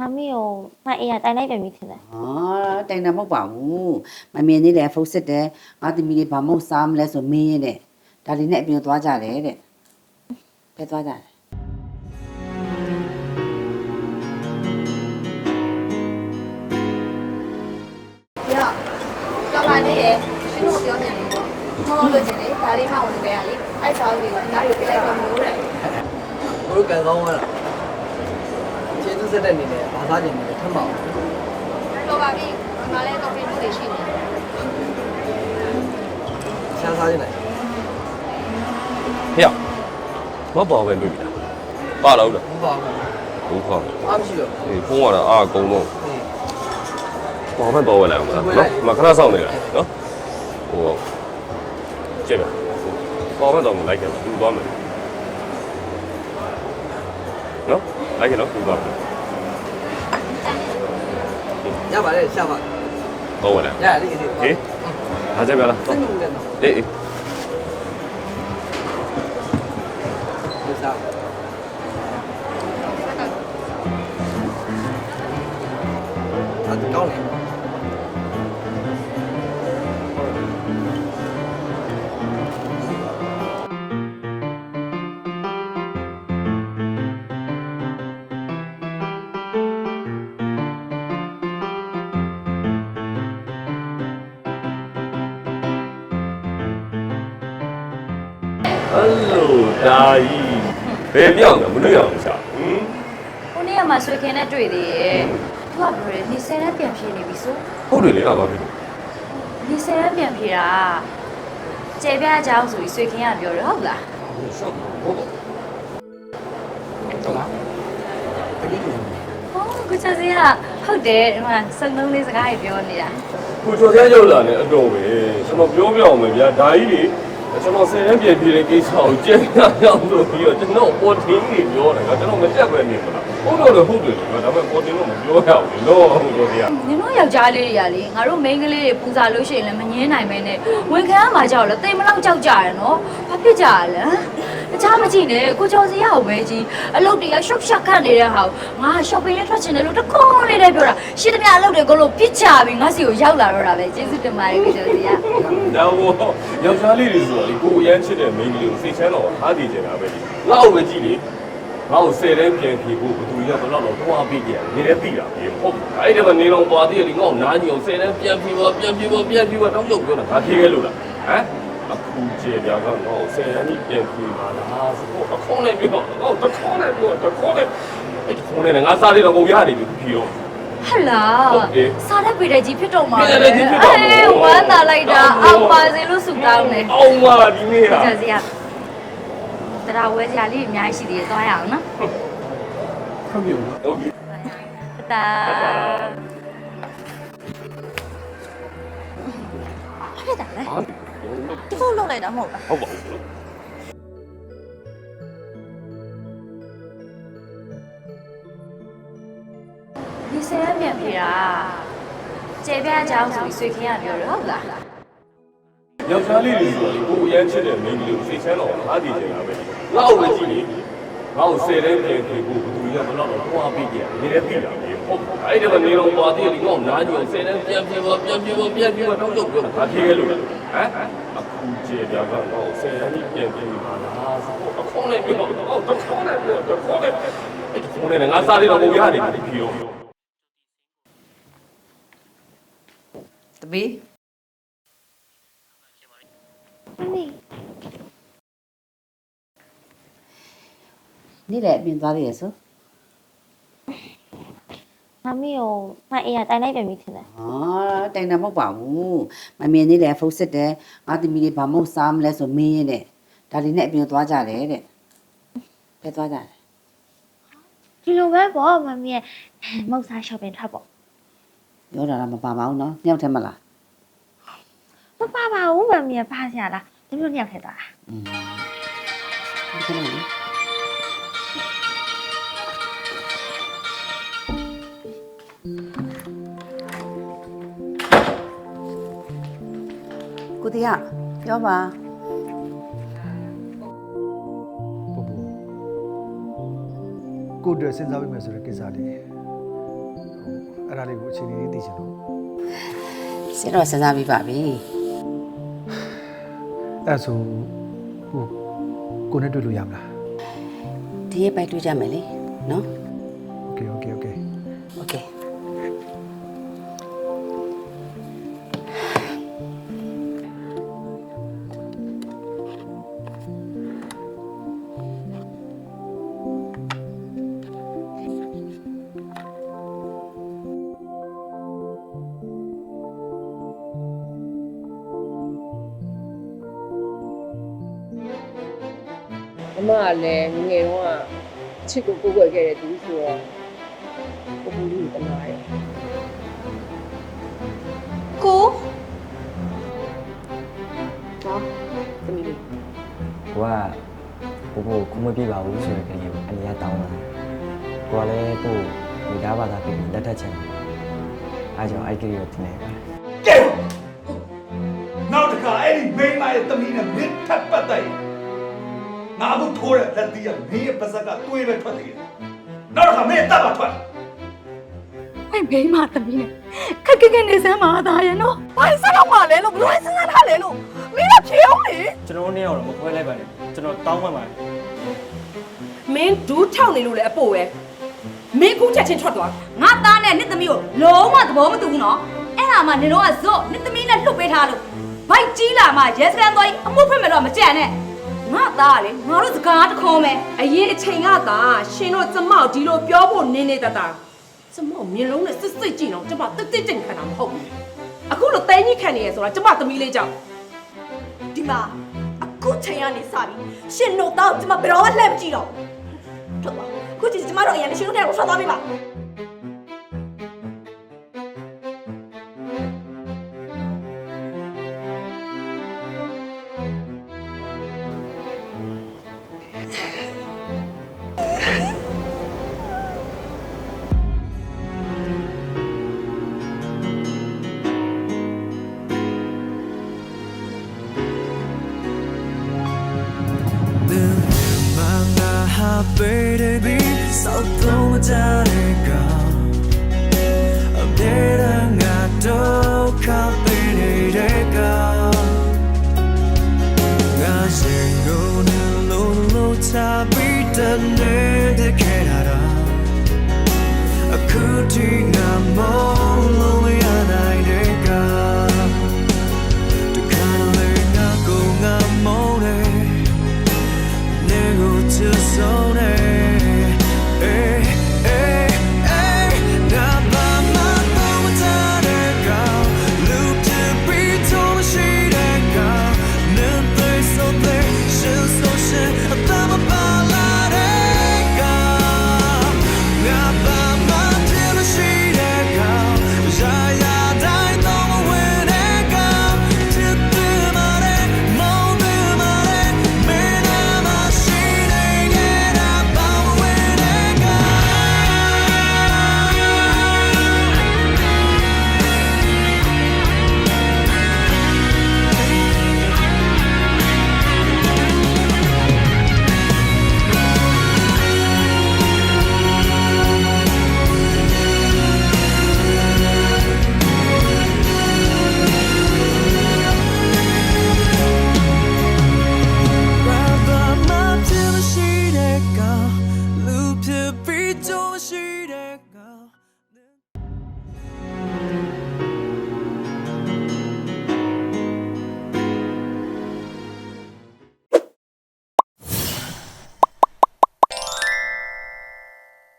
မမီကိုမအေးရတိုင်လိုက်ပြန်ပြီထင်တယ်ဟာတိုင်တာမဟုတ်ပါဘူးမမြင်နေလေဖုန်းစစ်တယ်ငါသမီးလေးဘာမို့စားမလဲဆိုမင်းရင်တဲ့ဒါလေးနဲ့အပြင်သွားကြတယ်တဲ့ပဲသွားကြတယ်ပြတော့ပါနေရဲ့ရှင်တို့ပြောနေတယ်ပေါ့မောလို့ချင်တယ်ဒါလေးမှဝင်ပေးရလေအဲ့ဆောင်းလေးကိုဒါလေးပြလိုက်တော့မလို့တဲ့ဘိုးကန်ကောင်းသွားတာ ကျေးဇူးဆက်တဲ့အနေနဲ့ဘာသာကျင်နေလဲထမ်းပါအောင်တော့ပါပြီဒီမှာလည်းတော့ပြလို့ရှိနေတယ်ရှားစားခြင်းလိုက်ဟေ့မပေါ်ပဲတွေ့ပြီလားပါလာဦးလားဘူးပါဘူးဘူးခေါ်အားမရှိတော့အေးဖုန်းကလည်းအာအကုန်လုံးအေး ပေါ်ပဲပေါ်ဝဲလိုက်အောင်လားနော်မခဏဆောင်နေတာနော်ဟိုကျေပါပေါ်ပဲတော့မလိုက်ကြဘူးသူသွားမယ်နော်လိုက်ကြနော်သူသွားမယ် ရပါလေရှားပါပေါ်ဝဲလိုက်ရလေးလေးဟေးအားကြပါလားစနေတယ်နော်အေးအေး ဟယ်လိုဒါကြီးဘယ်ပြောင်းလဲမတွေ့ရအောင်ရှာဟင်ခုနေ့ကမှဆွေခင်နဲ့တွေ့သေးရဲ့သူကပြောတယ်နေဆယ်နဲ့ပြန်ပြေးနေပြီဆိုဟုတ်တယ်လေကပါပြီနေဆယ်နဲ့ပြန်ပြေးတာကျေပြားအကြောင်းဆိုပြီးဆွေခင်ကပြောတယ်ဟုတ်လားရှော့ဟုတ်ပါဟုတ်လားပတိကူဟောကိုချစီကဟုတ်တယ်ဒီမှာစုံလုံးလေးစကားကြီးပြောနေတာကိုကျော်ဆန်းရောက်လာတဲ့အတော့ပဲကျွန်တော်ပြောပြအောင်မယ်ဗျာဒါကြီးလေ ကျွန်တော်ဆယ်တန်းပြည်ပြည်တဲ့ကိစ္စကိုကျင်းရအောင်လို့ပြီးတော့ကျွန်တော်ပေါ်တင်ကြီးပြောတယ်ကကျွန်တော်မတက်ပဲနေမလားဟုတ်တော့လည်းဟုတ်တယ်ကွာဒါပေမဲ့ပေါ်တင်တော့မပြောရဘူးလို့ဟုတ်လို့ဗျာနင်တို့ယောက်ျားလေးတွေကလေငါတို့မိန်းကလေးတွေပူဇာလို့ရှိရင်လည်းမငင်းနိုင်ပဲနဲ့ဝန်ခံရမှာကြောက်လဲတိမ်မလောက်ကြောက်ကြရနော်ဘာဖြစ်ကြရလဲတခြားမကြည့်နဲ့ကိုကျော်စီရအောင်ပဲကြီးအလုပ်တွေကရှော့ရှော့ခတ်နေတဲ့ဟာငါ shopping နဲ့ထွက်ချင်တယ်လို့တခုံးလေးနဲ့ပြောတာရှင်းသမျှအလုပ်တွေကိုလို့ပြစ်ချပြီးငါစီကိုရောက်လာတော့တာပဲကျေးဇူးတင်ပါတယ်ကိုကျော်စီရဒါဘောယောက်ျားလေးတွေဆိုတော့ဒီကိုအရန်ချစ်တဲ့မိန်းကလေးကိုစိတ်ချမ်းတော့အားတည်ကြတာပဲဒီလောက်ပဲကြည့်လေငါ့ကိုဆယ်တန်းပြန်ဖြေဖို့ဘသူရဘယ်တော့တော့တွားပြီးကြတယ်နေလည်းပြီးတာပဲဟုတ်အဲ့ဒီမှာနေတော့သွားသေးတယ်ငါ့ကိုနားကြီးအောင်ဆယ်တန်းပြန်ဖြေဖို့ပြန်ဖြေဖို့ပြန်ဖြေဖို့တောင်းလို့ပြောတာငါဖြေခဲ့လို့လားဟမ်အခုကျေပြားကငါ့ကိုဆယ်တန်းကြီးပြန်ဖြေပါလားဆိုတော့အခေါင်းနဲ့ပြောငါ့ကိုတခေါင်းနဲ့ပြောတခေါင်းနဲ့အဲ့ဒီခေါင်းနဲ့ငါစားရတော့ကုန်ရတယ်လို့ဖြေတော့ ဟလာဟုတ်တယ်စားတဲ့ပေတဲ့ကြီးဖြစ်တော့မှာပေတဲ့ကြီးဖြစ်တော့မှာအေးဝမ်းသာလိုက်တာဟုတ်အောင်ပါစေလို့ဆုတောင်းတယ်အောင်ပါဒီနေ့ဟာကျော်စီရတရားဝဲစရာလေးအများကြီးရှိသေးတယ်သွားရအောင်နော်ဟုတ်ပြီဟုတ်ပြီတာဖြစ်တာလဲဟာဒီဖို့လောက်လိုက်တာမဟုတ်လားဟုတ်ပါဘူး ကျေပြားအကြောင်းဆိုပြီးဆွေခင်ကပြောတယ်ဟုတ်လားယောက်ျားလေးတွေဆိုတော့ကိုအရန်ချစ်တဲ့မိန်းကလေးကိုစိတ်ချမ်းတော့အားတည်ကြတာပဲလောက်ပဲကြည့်လေငါ့ကိုဆယ်တန်းပြန်ဖြေဖို့ဘသူရဘယ်တော့တော့တွားပြီးကြတယ်နေလည်းပြီးတာပဲဟုတ်အဲ့ဒီမှာနေတော့သွားသေးတယ်ငါ့ကိုနားကြီးအောင်ဆယ်တန်းပြန်ဖြေဖို့ပြန်ဖြေဖို့ပြန်ဖြေဖို့တောင်းလို့ပြောတာငါဖြေခဲ့လို့ဟမ်အခုကျေပြားကငါ့ကိုဆယ်တန်းကြီးပြန်ဖြေပါလားဆိုတော့အခေါင်းနဲ့ပြောတော့တခေါင်းနဲ့ပြောတခေါင်းနဲ့အဲ့ဒီခေါင်းနဲ့ငါစားရတော့ကုန်ရတယ်ဒီဖြေတော့ တပီးမမီနေ့လေအပြင်သွားရည်ဆိုမမီကိုမအေးရတိုင်လိုက်ပြန်ပြီထင်တယ်ဟာတိုင်တာမဟုတ်ပါဘူးမမြင်နေလေဖုန်းစစ်တယ်ငါသမီးလေးဘာမို့စားမလဲဆိုမင်းရင်တဲ့ဒါလေးနဲ့အပြင်သွားကြတယ်တဲ့ပဲသွားကြတယ်ဒီလိုပဲပေါ့မမီရဲ့မုတ်စား shopping ထွက်ပေါ့ ပြောတာတော့မပါပါဘူးနော်ညောက်ထဲမလားမပါပါဘူးမမီရဲ့ဖားစရာလားဒီလိုညောက်ထဲသွားတာอืมခဏလေးကိုတရားပြောပါပူပူကိုယ်အတွက်စဉ်းစားပေးမယ်ဆိုတဲ့ကိစ္စလေး အဲ့ဒါလေးကိုအချိန်လေးသိချင်လို့စင်တော့စဉ်းစားပြီးပါပြီအဲ့ဆိုဟိုကိုနဲ့တွေ့လို့ရမလားဒီရက်ပိုက်တွေ့ကြမယ်လေနော် Okay okay okay မကလည်းငယ်တော့အချစ်ကိုကိုယ်ွယ်ခဲ့တဲ့သူဆိုတော့ကိုဘူးလေးကိုတနာရဲ့ကိုဟာသမီးလေးကိုကကိုကိုခုမပြပါဘူးဆိုတဲ့ကလေးကိုအနည်းငယ်တောင်းလာကိုကလည်းကိုမိသားဘာသာပြည်လက်ထက်ချင်တယ်အားကြောင့်အဲ့ကလေးကိုတင်နေပါကဲနောက်တစ်ခါအဲ့ဒီမိန်းမရဲ့သမီးနဲ့မင်းထပ်ပတ်တယ် ငါအခုထိုးတဲ့လက်တီးကမင်းရဲ့ပါဇက်ကတွေးပဲထွက်သေးတယ်နောက်တစ်ခါမင်းတပ်ပါထွက်အဲ့ဘေးမှာတမီးနဲ့ခက်ခက်ခက်နေစမ်းပါသားရဲ့နော်ဘာစတော့မှလဲလို့ဘလို့စဉ်းစားထားလဲလို့မင်းကဖြေအောင်လေကျွန်တော်နဲ့တော့မခွဲလိုက်ပါနဲ့ကျွန်တော်တောင်းမှပါတယ်မင်းဒူးထောက်နေလို့လည်းအပို့ပဲမင်းခုချက်ချင်းထွက်သွားငါသားနဲ့နှစ်သမီးကိုလုံးဝသဘောမတူဘူးနော်အဲ့ဒါမှနေတော့ကဇော့နှစ်သမီးနဲ့လှုပ်ပေးထားလို့ဘိုက်ကြီးလာမှရဲစခန်းသွားပြီးအမှုဖွင့်မယ်တော့မကြံနဲ့ ငါသားကလေငါတို့စကားတခွန်းပဲအရင်အချိန်ကသာရှင်တို့ကျမောက်ဒီလိုပြောဖို့နင်းနေတတ်တာကျမောက်မျက်လုံးနဲ့စစ်စစ်ကြည့်တော့ကျမတက်တက်တင်ခံတာမဟုတ်ဘူးအခုလိုတိုင်းကြီးခံနေရဆိုတာကျမသမီးလေးကြောင့်ဒီမှာအခုချိန်ကနေစပြီရှင်တို့တော့ကျမဘယ်တော့မှလှည့်မကြည့်တော့ဘူးထွက်သွားခုကြည့်ကျမတို့အရင်ရှင်တို့တဲ့ကိုထွက်သွားပေးပါ ဆောက်သုံးကြတဲ့ကောင်အဘယ်တော့ငါတော့ခပ်ပေးနေတဲ့ကောင်ငါရှင်ကိုလုံးလုံးချပြီးတနေတဲ့ခဲ့ရတာအခုတည်း